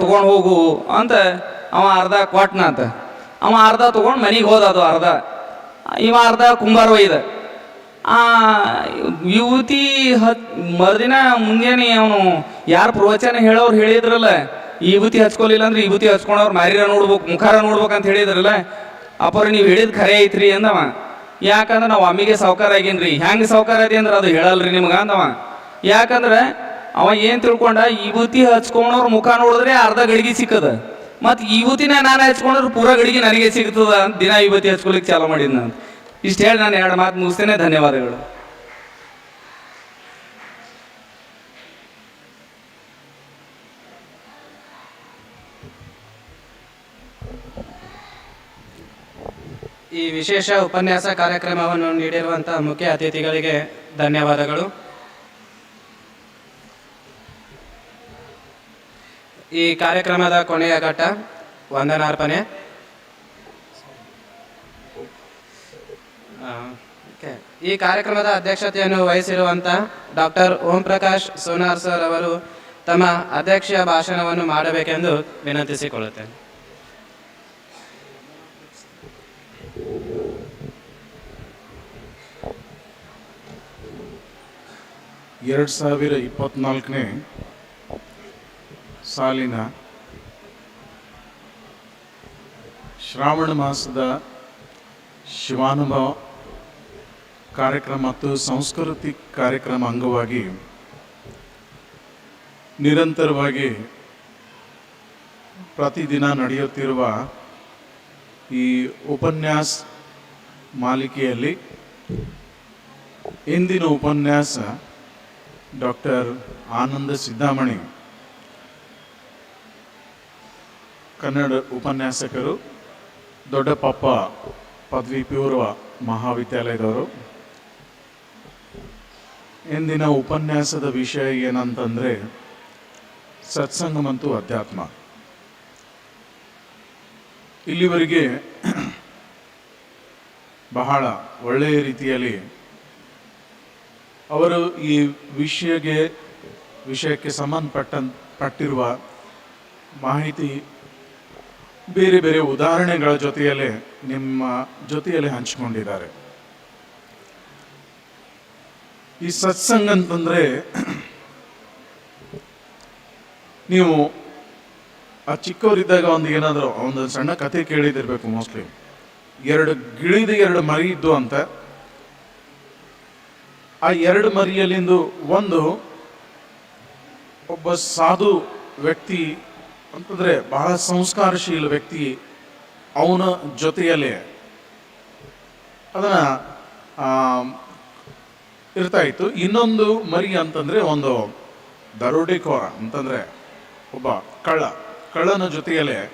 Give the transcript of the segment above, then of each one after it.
ತಗೊಂಡು ಹೋಗು ಅಂತ ಅವ ಅರ್ಧ ಕೊಟ್ನಂತ. ಅವ ಅರ್ಧ ತೊಗೊಂಡು ಮನೆಗೆ ಹೋದ ಅದು ಅರ್ಧ. ಇವ ಅರ್ಧ ಕುಂಬಾರ ಒಯ್ದ ಆ ಯುವತಿ ಹತ್ ಮರುದಿನ ಮುಂಜಾನೆ ಅವನು ಯಾರು ಪ್ರವಚನ ಹೇಳೋರು ಹೇಳಿದ್ರಲ್ಲ, ಈ ವಿಭೂತಿ ಹಚ್ಕೊಲಿಲ್ಲ ಅಂದ್ರೆ ವಿಭೂತಿ ಹಚ್ಕೊಂಡವ್ರು ಮಾರಿರ ನೋಡ್ಬೇಕು, ಮುಖಾರ ನೋಡ್ಬೇಕು ಅಂತ ಹೇಳಿದ್ರಲ್ಲ ಅಪ್ಪರ ನೀವು ಹೇಳಿದ್ ಖರೆ ಐತ್ರಿ ಅಂದವ. ಯಾಕಂದ್ರೆ ನಾವು ಅಮ್ಮಿಗೆ ಸೌಕಾರ ಆಗೇನ್ರಿ. ಹೆಂಗೆ ಸಾವುಕಾರ ಐತಿ ಅಂದ್ರೆ ಅದು ಹೇಳಲ್ರಿ ನಿಮ್ಗೆ ಅಂದವ. ಯಾಕಂದ್ರೆ ಅವ ಏನ್ ತಿಳ್ಕೊಂಡ? ವಿಭೂತಿ ಹಚ್ಕೊಂಡವ್ರ ಮುಖ ನೋಡಿದ್ರೆ ಅರ್ಧ ಗಡಿಗೆ ಸಿಕ್ಕದ. ಮತ್ ವಿಭೂತಿನ ನಾನು ಹಚ್ಕೊಂಡ್ರೆ ಪೂರ ಗಡಿಗೆ ನನಗೆ ಸಿಗ್ತದ ದಿನ ವಿಭೂತಿ ಹಚ್ಕೊಲಿಕ್ಕೆ ಚಾಲು ಮಾಡಿದ್ ನಾನು ಇಷ್ಟು ಹೇಳಿ ನಾನು ಎರಡು ಮಾತು ಮುಗಿಸ್ತೇನೆ, ಧನ್ಯವಾದಗಳು. ಈ ವಿಶೇಷ ಉಪನ್ಯಾಸ ಕಾರ್ಯಕ್ರಮವನ್ನು ನೀಡಿರುವಂತಹ ಮುಖ್ಯ ಅತಿಥಿಗಳಿಗೆ ಧನ್ಯವಾದಗಳು. ಈ ಕಾರ್ಯಕ್ರಮದ ಕೊನೆಯ ಘಟ್ಟ ವಂದನಾರ್ಪಣೆ. ಈ ಕಾರ್ಯಕ್ರಮದ ಅಧ್ಯಕ್ಷತೆಯನ್ನು ವಹಿಸಿರುವಂತ ಡಾಕ್ಟರ್ ಓಂ ಪ್ರಕಾಶ್ ಸೋನಾರ್ ಸರ್ ಅವರು ತಮ್ಮ ಅಧ್ಯಕ್ಷೀಯ ಭಾಷಣವನ್ನು ಮಾಡಬೇಕೆಂದು ವಿನಂತಿಸಿಕೊಳ್ಳುತ್ತೇನೆ. ಎರಡು ಸಾವಿರ ಇಪ್ಪತ್ನಾಲ್ಕನೇ ಸಾಲಿನ ಶ್ರಾವಣ ಮಾಸದ ಶಿವಾನುಭವ ಕಾರ್ಯಕ್ರಮ ಮತ್ತು ಸಾಂಸ್ಕೃತಿಕ ಕಾರ್ಯಕ್ರಮ ಅಂಗವಾಗಿ ನಿರಂತರವಾಗಿ ಪ್ರತಿದಿನ ನಡೆಯುತ್ತಿರುವ ಈ ಉಪನ್ಯಾಸ ಮಾಲಿಕೆಯಲ್ಲಿ ಇಂದಿನ ಉಪನ್ಯಾಸ ಡಾಕ್ಟರ್ ಆನಂದ ಸಿದ್ದಾಮಣಿ. ಕನ್ನಡ ಉಪನ್ಯಾಸಕರು, ದೊಡ್ಡಪಪ್ಪ ಪದವಿ ಪೂರ್ವ ಮಹಾವಿದ್ಯಾಲಯದವರು. ಇಂದಿನ ಉಪನ್ಯಾಸದ ವಿಷಯ ಏನಂತಂದ್ರೆ ಸತ್ಸಂಗ ಮತ್ತು ಅಧ್ಯಾತ್ಮ. ಇಲ್ಲಿವರೆಗೆ ಬಹಳ ಒಳ್ಳೆಯ ರೀತಿಯಲ್ಲಿ ಅವರು ಈ ವಿಷಯಗೆ, ವಿಷಯಕ್ಕೆ ಸಂಬಂಧಪಟ್ಟ ಪಟ್ಟಿರುವ ಮಾಹಿತಿ ಬೇರೆ ಬೇರೆ ಉದಾಹರಣೆಗಳ ಜೊತೆಯಲ್ಲೇ ನಿಮ್ಮ ಜೊತೆಯಲ್ಲಿ ಹಂಚಿಕೊಂಡಿದ್ದಾರೆ. ಈ ಸತ್ಸಂಗ ಅಂತಂದ್ರೆ ನೀವು ಆ ಚಿಕ್ಕವರಿದ್ದಾಗ ಒಂದು ಏನಾದರೂ ಒಂದು ಸಣ್ಣ ಕಥೆ ಕೇಳಿದಿರಬೇಕು ಮೋಸ್ಟ್ಲಿ ಎರಡು ಗಿಳಿದ ಎರಡು ಮರಿ ಇದ್ದು ಅಂತ. ಆ ಎರಡು ಮರಿಯಲ್ಲಿಂದು ಒಂದು ಒಬ್ಬ ಸಾಧು ವ್ಯಕ್ತಿ ಅಂತಂದ್ರೆ ಬಹಳ ಸಂಸ್ಕಾರಶೀಲ ವ್ಯಕ್ತಿ ಅವನ ಜೊತೆಯಲ್ಲೇ ಅದನ್ನ ಇರ್ತಾ ಇತ್ತು. ಇನ್ನೊಂದು ಮರಿ ಅಂತಂದ್ರೆ ಒಂದು ದರೋಡೆಕೋರ, ಅಂತಂದ್ರೆ ಒಬ್ಬ ಕಳ್ಳ. ಕಳ್ಳನ ಜೊತೆಯಲ್ಲೇ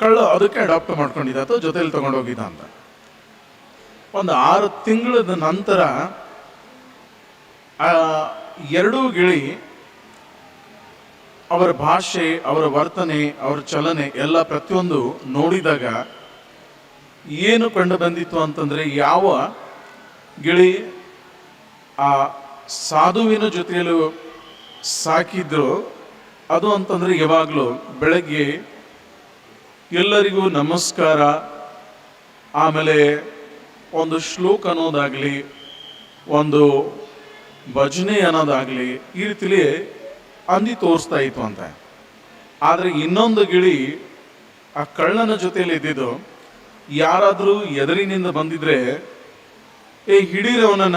ಕಳ್ಳ ಅದಕ್ಕೆ ಅಡಾಪ್ಟ್ ಮಾಡ್ಕೊಂಡಿದ್ದ ಅಥವಾ ಜೊತೆಯಲ್ಲಿ ತಗೊಂಡೋಗಿದ್ದ ಅಂತ. ಒಂದು ಆರು ತಿಂಗಳ ನಂತರ, ಆ, ಎರಡೂ ಗಿಳಿ ಅವರ ಭಾಷೆ, ಅವರ ವರ್ತನೆ, ಅವರ ಚಲನೆ ಎಲ್ಲ ಪ್ರತಿಯೊಂದು ನೋಡಿದಾಗ ಏನು ಕಂಡು ಬಂದಿತ್ತು ಅಂತಂದರೆ ಯಾವ ಗಿಳಿ ಆ ಸಾಧುವಿನ ಜೊತೆಯಲ್ಲೂ ಸಾಕಿದ್ರು. ಅದು ಅಂತಂದರೆ ಯಾವಾಗಲೂ ಬೆಳಗ್ಗೆ ಎಲ್ಲರಿಗೂ ನಮಸ್ಕಾರ, ಆಮೇಲೆ ಒಂದು ಶ್ಲೋಕ ಅನ್ನೋದಾಗಲಿ, ಒಂದು ಭಜನೆ ಅನ್ನೋದಾಗಲಿ, ಈ ರೀತಿಲಿ ಅಂದಿ ತೋರಿಸ್ತಾ ಇತ್ತು ಅಂತ. ಆದ್ರೆ ಇನ್ನೊಂದು ಗಿಳಿ ಆ ಕಳ್ಳನ ಜೊತೆಯಲ್ಲಿ ಇದ್ದಿದ್ದು, ಯಾರಾದರೂ ಎದುರಿನಿಂದ ಬಂದಿದ್ರೆ ಏ ಹಿಡೀರಿ ಅವನನ್ನ,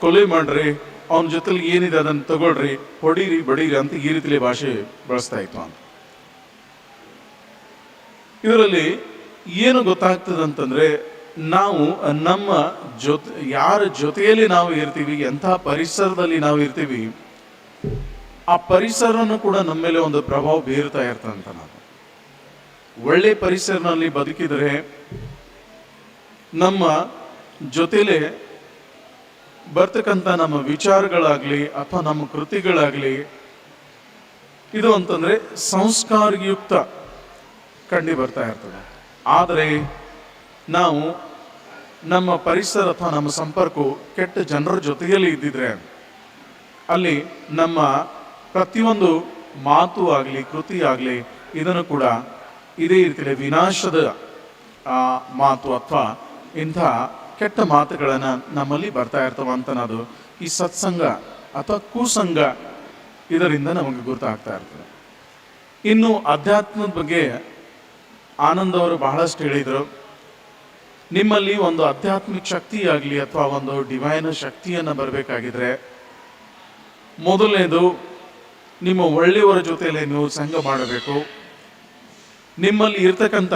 ಕೊಲೆ ಮಾಡ್ರಿ, ಅವನ ಜೊತೆಲಿ ಏನಿದೆ ಅದನ್ನ ತಗೊಳ್ರಿ, ಹೊಡೀರಿ, ಬಡೀರಿ ಅಂತ ಈ ರೀತಿಲಿ ಭಾಷೆ ಬಳಸ್ತಾ ಇತ್ತು ಅಂತ. ಇದರಲ್ಲಿ ಏನು ಗೊತ್ತಾಗ್ತದೆ ಅಂತಂದ್ರೆ, ನಾವು ನಮ್ಮ ಜೊತೆ, ಯಾರ ಜೊತೆಯಲ್ಲಿ ನಾವು ಇರ್ತೀವಿ, ಎಂಥ ಪರಿಸರದಲ್ಲಿ ನಾವು ಇರ್ತೀವಿ ಆ ಪರಿಸರನೂ ಕೂಡ ನಮ್ಮ ಮೇಲೆ ಒಂದು ಪ್ರಭಾವ ಬೀರ್ತಾ ಇರ್ತಂತ ನಾನು ಒಳ್ಳೆ ಪರಿಸರನಲ್ಲಿ ಬದುಕಿದರೆ ನಮ್ಮ ಜೊತೆಲೆ ಬರ್ತಕ್ಕಂಥ ನಮ್ಮ ವಿಚಾರಗಳಾಗ್ಲಿ ಅಥವಾ ನಮ್ಮ ಕೃತಿಗಳಾಗ್ಲಿ, ಇದು ಅಂತಂದ್ರೆ ಸಂಸ್ಕಾರಯುಕ್ತ ಕಂಡು ಬರ್ತಾ ಇರ್ತದೆ. ಆದರೆ ನಾವು ನಮ್ಮ ಪರಿಸರ ಅಥವಾ ನಮ್ಮ ಸಂಪರ್ಕವು ಕೆಟ್ಟ ಜನರ ಜೊತೆಯಲ್ಲಿ ಇದ್ದಿದ್ರೆ ಅಲ್ಲಿ ನಮ್ಮ ಪ್ರತಿಯೊಂದು ಮಾತು ಆಗಲಿ, ಕೃತಿ ಆಗಲಿ, ಇದನ್ನು ಕೂಡ ಇದೇ ರೀತಿಯಲ್ಲಿ ವಿನಾಶದ ಮಾತು ಅಥವಾ ಇಂಥ ಕೆಟ್ಟ ಮಾತುಗಳನ್ನು ನಮ್ಮಲ್ಲಿ ಬರ್ತಾ ಇರ್ತವ ಅಂತನದು ಈ ಸತ್ಸಂಗ ಅಥವಾ ಕುಸಂಗ ಇದರಿಂದ ನಮಗೆ ಗೊತ್ತಾಗ್ತಾ ಇರ್ತದೆ. ಇನ್ನು ಅಧ್ಯಾತ್ಮದ ಬಗ್ಗೆ ಆನಂದ್ ಅವರು ಬಹಳಷ್ಟು ಹೇಳಿದರು. ನಿಮ್ಮಲ್ಲಿ ಒಂದು ಆಧ್ಯಾತ್ಮಿಕ ಶಕ್ತಿ ಆಗಲಿ ಅಥವಾ ಒಂದು ಡಿವೈನ್ ಶಕ್ತಿಯನ್ನು ಬರಬೇಕಾಗಿದ್ರೆ ಮೊದಲನೇದು ನಿಮ್ಮ ಒಳ್ಳೆಯವರ ಜೊತೆಯಲ್ಲಿ ನೀವು ಸಂಘ ಮಾಡಬೇಕು. ನಿಮ್ಮಲ್ಲಿ ಇರ್ತಕ್ಕಂಥ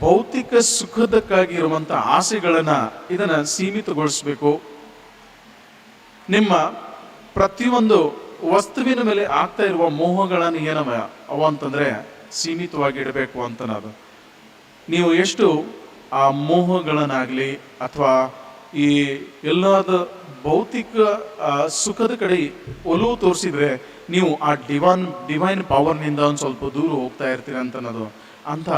ಭೌತಿಕ ಸುಖದಕ್ಕಾಗಿ ಇರುವಂಥ ಆಸೆಗಳನ್ನು ಇದನ್ನು ಸೀಮಿತಗೊಳಿಸಬೇಕು. ನಿಮ್ಮ ಪ್ರತಿಯೊಂದು ವಸ್ತುವಿನ ಮೇಲೆ ಆಗ್ತಾ ಇರುವ ಮೋಹಗಳನ್ನು ಏನವ ಅವ ಅಂತಂದ್ರೆ ಸೀಮಿತವಾಗಿ ಇಡಬೇಕು ಅಂತನದು ನೀವು ಎಷ್ಟು ಆ ಮೋಹಗಳನ್ನಾಗಲಿ ಅಥವಾ ಈ ಎಲ್ಲದ ಭೌತಿಕ ಸುಖದ ಕಡೆ ಒಲವು ತೋರಿಸಿದ್ರೆ ನೀವು ಆ ಡಿವೈನ್ ಡಿವೈನ್ ಪವರ್ನಿಂದ ಒಂದು ಸ್ವಲ್ಪ ದೂರ ಹೋಗ್ತಾ ಇರ್ತೀರ ಅಂತ ಅನ್ನೋದು ಅಂಥ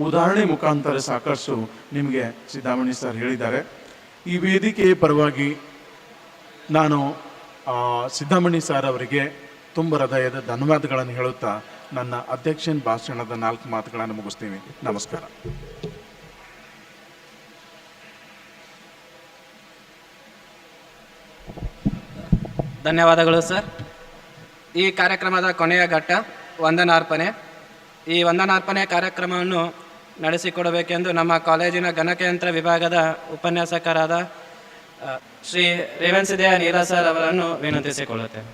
ಉದಾಹರಣೆ ಮುಖಾಂತರ ಸಾಕಷ್ಟು ನಿಮಗೆ ಸಿದ್ದಾಮಣಿ ಸರ್ ಹೇಳಿದ್ದಾರೆ. ಈ ವೇದಿಕೆಯ ಪರವಾಗಿ ನಾನು ಸಿದ್ದಾಮಣಿ ಸರ್ ಅವರಿಗೆ ತುಂಬ ಹೃದಯದ ಧನ್ಯವಾದಗಳನ್ನು ಹೇಳುತ್ತಾ ನನ್ನ ಅಧ್ಯಕ್ಷನ ಭಾಷಣದ ನಾಲ್ಕು ಮಾತುಗಳನ್ನು ಮುಗಿಸ್ತೀನಿ. ನಮಸ್ಕಾರ. ಧನ್ಯವಾದಗಳು ಸರ್. ಈ ಕಾರ್ಯಕ್ರಮದ ಕೊನೆಯ ಘಟ್ಟ ವಂದನಾರ್ಪಣೆ. ಈ ವಂದನಾರ್ಪಣೆ ಕಾರ್ಯಕ್ರಮವನ್ನು ನಡೆಸಿಕೊಡಬೇಕೆಂದು ನಮ್ಮ ಕಾಲೇಜಿನ ಗಣಕಯಂತ್ರ ವಿಭಾಗದ ಉಪನ್ಯಾಸಕರಾದ ಶ್ರೀ ರೇವಣಸಿದ್ದೇಯ ನೀಲ ಸರ್ ಅವರನ್ನು ವಿನಂತಿಸಿಕೊಳ್ಳುತ್ತೇನೆ.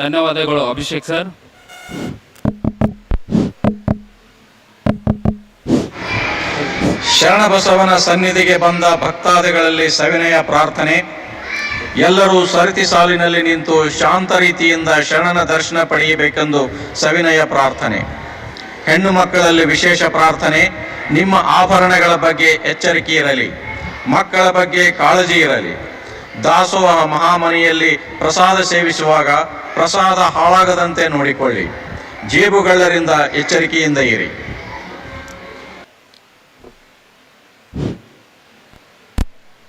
ಧನ್ಯವಾದಗಳು ಅಭಿಷೇಕ್ ಸರ್. ಶರಣಬಸವನ ಸನ್ನಿಧಿಗೆ ಬಂದ ಭಕ್ತಾದಿಗಳಲ್ಲಿ ಸವಿನಯ ಪ್ರಾರ್ಥನೆ. ಎಲ್ಲರೂ ಸರತಿ ಸಾಲಿನಲ್ಲಿ ನಿಂತು ಶಾಂತ ರೀತಿಯಿಂದ ಶರಣನ ದರ್ಶನ ಪಡೆಯಬೇಕೆಂದು ಸವಿನಯ ಪ್ರಾರ್ಥನೆ. ಹೆಣ್ಣು ಮಕ್ಕಳಲ್ಲಿ ವಿಶೇಷ ಪ್ರಾರ್ಥನೆ, ನಿಮ್ಮ ಆಭರಣಗಳ ಬಗ್ಗೆ ಎಚ್ಚರಿಕೆ ಇರಲಿ, ಮಕ್ಕಳ ಬಗ್ಗೆ ಕಾಳಜಿ ಇರಲಿ. ದಾಸೋಹ ಮಹಾಮನೆಯಲ್ಲಿ ಪ್ರಸಾದ ಸೇವಿಸುವಾಗ ಪ್ರಸಾದ ಹಾಳಾಗದಂತೆ ನೋಡಿಕೊಳ್ಳಿ. ಜೇಬುಗಳ್ಳರಿಂದ ಎಚ್ಚರಿಕೆಯಿಂದ ಇರಿ.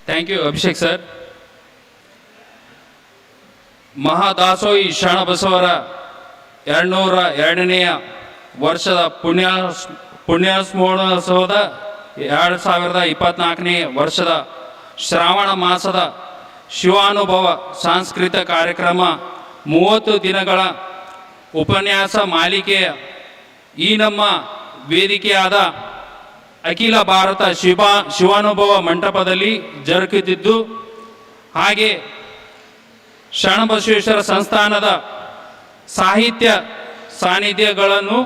ಥ್ಯಾಂಕ್ ಯು ಅಭಿಷೇಕ್ ಸರ್ ಮಹಾದಾಸೋಹಿ ಶರಣಬಸವರ ಎರಡುನೂರ ಎರಡನೆಯ ವರ್ಷದ ಪುಣ್ಯ ಪುಣ್ಯಸ್ಮರಣೋತ್ಸವದ ಎರಡು ಸಾವಿರದ ಇಪ್ಪತ್ನಾಲ್ಕನೇ ವರ್ಷದ ಶ್ರಾವಣ ಮಾಸದ ಶಿವಾನುಭವ ಸಾಂಸ್ಕೃತಿಕ ಕಾರ್ಯಕ್ರಮ ಮೂವತ್ತು ದಿನಗಳ ಉಪನ್ಯಾಸ ಮಾಲಿಕೆಯ ಈ ನಮ್ಮ ವೇದಿಕೆಯಾದ ಅಖಿಲ ಭಾರತ ಶಿವ, ಶಿವಾನುಭವ ಮಂಟಪದಲ್ಲಿ ಜರುಗುತ್ತಿದ್ದು ಹಾಗೆ ಶರಣಬಸವೇಶ್ವರ ಸಂಸ್ಥಾನದ ಸಾಹಿತ್ಯ ಸಾನ್ನಿಧ್ಯಗಳನ್ನು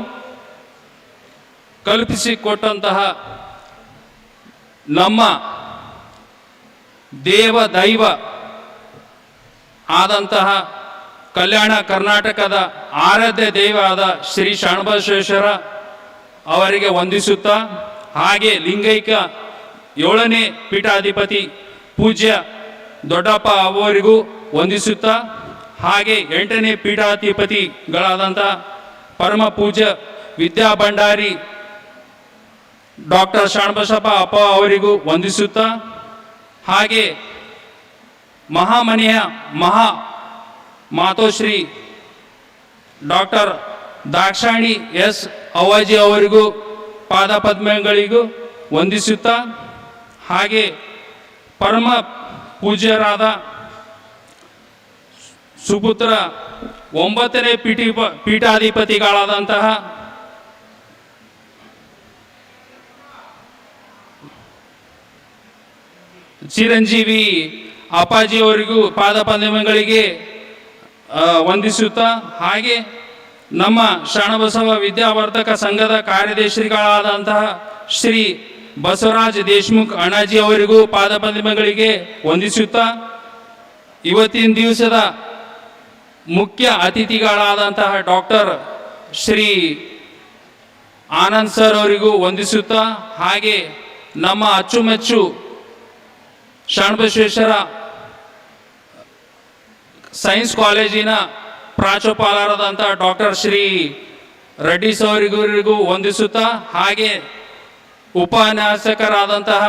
ಕಲ್ಪಿಸಿಕೊಟ್ಟಂತಹ ನಮ್ಮ ದೇವ ದೈವ ಆದಂತಹ ಕಲ್ಯಾಣ ಕರ್ನಾಟಕದ ಆರಾಧ್ಯ ದೈವ ಆದ ಶ್ರೀ ಶರಣಬಸವೇಶ್ವರ ಅವರಿಗೆ ವಂದಿಸುತ್ತಾ ಹಾಗೆ ಲಿಂಗೈಕ ಏಳನೇ ಪೀಠಾಧಿಪತಿ ಪೂಜ್ಯ ದೊಡ್ಡಪ್ಪ ಅವರಿಗೂ ವಂದಿಸುತ್ತಾ ಹಾಗೆ ಎಂಟನೇ ಪೀಠಾಧಿಪತಿಗಳಾದಂಥ ಪರಮ ಪೂಜ್ಯ ವಿದ್ಯಾ ಭಂಡಾರಿ ಡಾಕ್ಟರ್ ಶರಣಬಸಪ್ಪ ಅಪ್ಪ ಅವರಿಗೂ ವಂದಿಸುತ್ತಾ ಹಾಗೆ ಮಹಾಮನೆಯ ಮಹಾ ಮಾತೋಶ್ರೀ ಡಾಕ್ಟರ್ ದಾಕ್ಷಾಣಿ ಎಸ್ ಅವಾಜಿ ಅವರಿಗೂ ಪಾದ ಪದ್ಮಗಳಿಗೂ ವಂದಿಸುತ್ತಾ ಹಾಗೆ ಪರಮ ಪೂಜ್ಯರಾದ ಸುಪುತ್ರ ಒಂಬತ್ತನೇ ಪೀಠಿ ಪೀಠಾಧಿಪತಿಗಳಾದಂತಹ ಚಿರಂಜೀವಿ ಅಪ್ಪಾಜಿಯವರಿಗೂ ಪಾದ ಪದ್ಮಗಳಿಗೆ ಆ, ವಂದಿಸುತ್ತಾ ಹಾಗೆ ನಮ್ಮ ಶರಣಬಸವ ವಿದ್ಯಾವರ್ಧಕ ಸಂಘದ ಕಾರ್ಯದರ್ಶಿಗಳಾದಂತಹ ಶ್ರೀ ಬಸವರಾಜ್ ದೇಶ್ಮುಖ್ ಅಣ್ಣಾಜಿ ಅವರಿಗೂ ಪಾದ ಪದ್ಮಗಳಿಗೆ ವಂದಿಸುತ್ತಾ ಇವತ್ತಿನ ದಿವಸದ ಮುಖ್ಯ ಅತಿಥಿಗಳಾದಂತಹ ಡಾಕ್ಟರ್ ಶ್ರೀ ಆನಂದ್ ಸರ್ ಅವರಿಗೂ ವಂದಿಸುತ್ತಾ, ಹಾಗೆ ನಮ್ಮ ಅಚ್ಚುಮೆಚ್ಚು ಶರಣಬಸವೇಶ್ವರ ಸೈನ್ಸ್ ಕಾಲೇಜಿನ ಪ್ರಾಂಶುಪಾಲರಾದಂಥ ಡಾಕ್ಟರ್ ಶ್ರೀ ರೆಡ್ಡಿ ಅವರಿಗೂ ವಂದಿಸುತ್ತಾ, ಹಾಗೆ ಉಪನ್ಯಾಸಕರಾದಂತಹ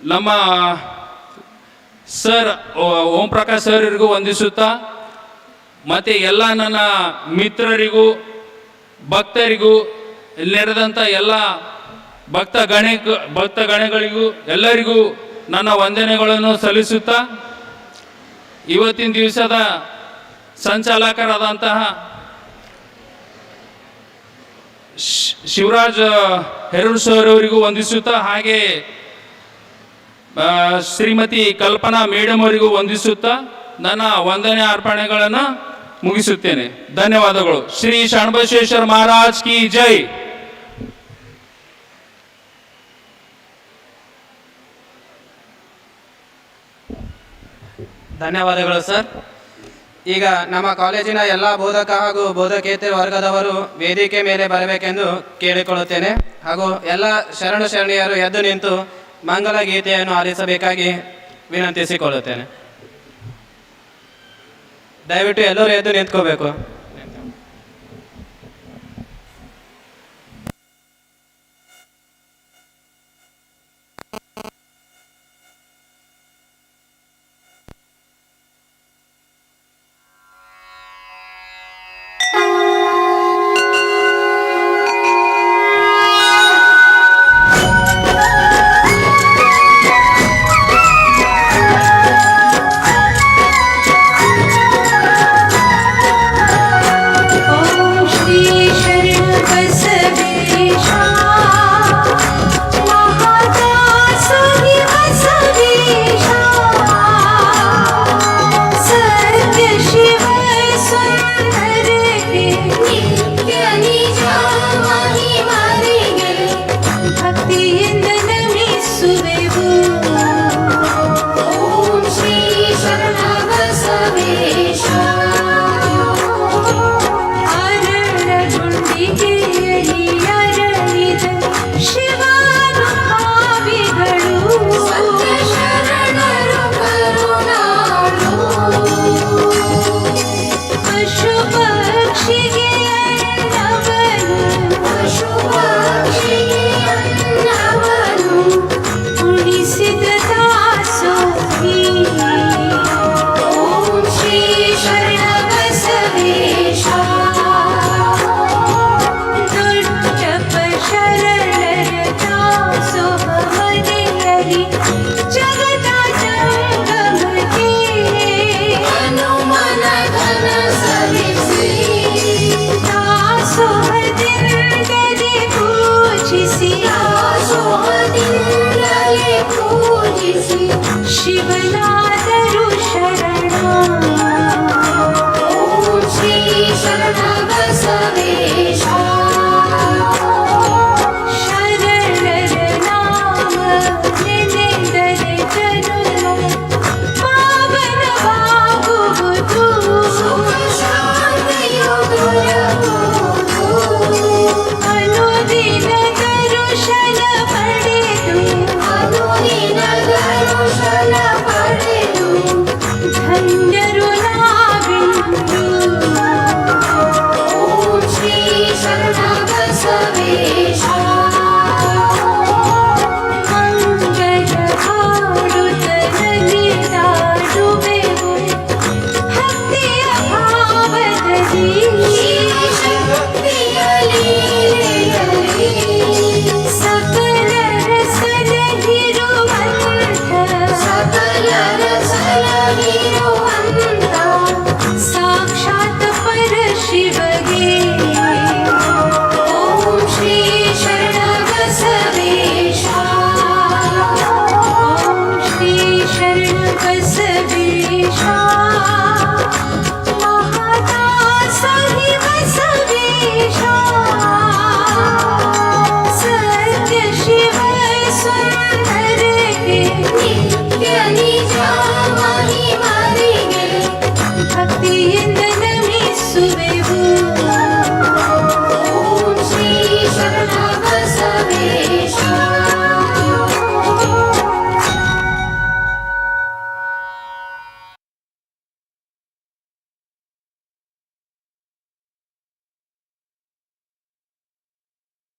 ನಮ್ಮ ಸರ್, ಓ- ಪ್ರಕಾಶ್ ಸರ್ರಿಗೂ ವಂದಿಸುತ್ತಾ. ಮತ್ತು ಎಲ್ಲ ನನ್ನ ಮಿತ್ರರಿಗೂ, ಭಕ್ತರಿಗೂ ನೆರೆದಂಥ ಎಲ್ಲ ಭಕ್ತ ಗಣೆ, ಭಕ್ತ ಗಣಗಳಿಗೂ, ಎಲ್ಲರಿಗೂ ನನ್ನ ವಂದನೆಗಳನ್ನು ಸಲ್ಲಿಸುತ್ತಾ. ಇವತ್ತಿನ ದಿವಸದ ಸಂಚಾಲಕರಾದಂತಹ ಶಿವರಾಜ್ ಹೆರೂರ್ ಸರ್ ಅವರಿಗೂ ವಂದಿಸುತ್ತಾ. ಹಾಗೆ ಶ್ರೀಮತಿ ಕಲ್ಪನಾ ಮೇಡಮ್ ಅವರಿಗೂ ವಂದಿಸುತ್ತಾ ನನ್ನ ವಂದನೆ ಅರ್ಪಣೆಗಳನ್ನು ಮುಗಿಸುತ್ತೇನೆ. ಧನ್ಯವಾದಗಳು. ಶ್ರೀ ಶರಣಬಸವೇಶ್ವರ ಮಹಾರಾಜ್ ಕಿ ಜೈ. ಧನ್ಯವಾದಗಳು ಸರ್. ಈಗ ನಮ್ಮ ಕಾಲೇಜಿನ ಎಲ್ಲ ಬೋಧಕ ಹಾಗೂ ಬೋಧಕೇತರ ವರ್ಗದವರು ವೇದಿಕೆ ಮೇಲೆ ಬರಬೇಕೆಂದು ಕೇಳಿಕೊಳ್ಳುತ್ತೇನೆ. ಹಾಗೂ ಎಲ್ಲ ಶರಣ ಶರಣಿಯರು ಎದ್ದು ನಿಂತು ಮಂಗಲ ಗೀತೆಯನ್ನು ಆಲಿಸಬೇಕಾಗಿ ವಿನಂತಿಸಿಕೊಳ್ಳುತ್ತೇನೆ. ದಯವಿಟ್ಟು ಎಲ್ಲರೂ ಎದ್ದು ನಿಂತ್ಕೋಬೇಕು.